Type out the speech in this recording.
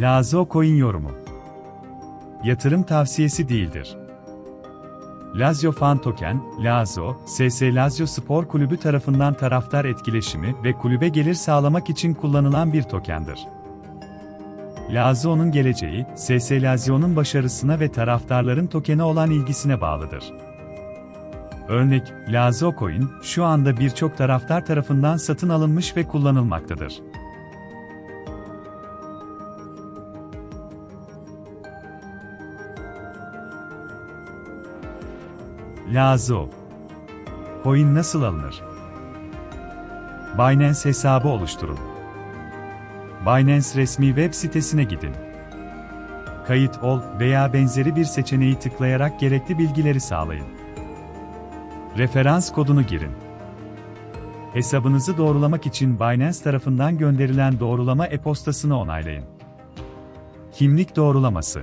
Lazo Coin yorumu. Yatırım tavsiyesi değildir. Lazio Fan Token, Lazo, SS Lazio Spor Kulübü tarafından taraftar etkileşimi ve kulübe gelir sağlamak için kullanılan bir tokendir. Lazio'nun geleceği, SS Lazio'nun başarısına ve taraftarların tokene olan ilgisine bağlıdır. Örnek, Lazio Coin, şu anda birçok taraftar tarafından satın alınmış ve kullanılmaktadır. Lazo. Coin nasıl alınır? Binance hesabı oluşturun. Binance resmi web sitesine gidin. Kayıt ol veya benzeri bir seçeneği tıklayarak gerekli bilgileri sağlayın. Referans kodunu girin. Hesabınızı doğrulamak için Binance tarafından gönderilen doğrulama e-postasını onaylayın. Kimlik doğrulaması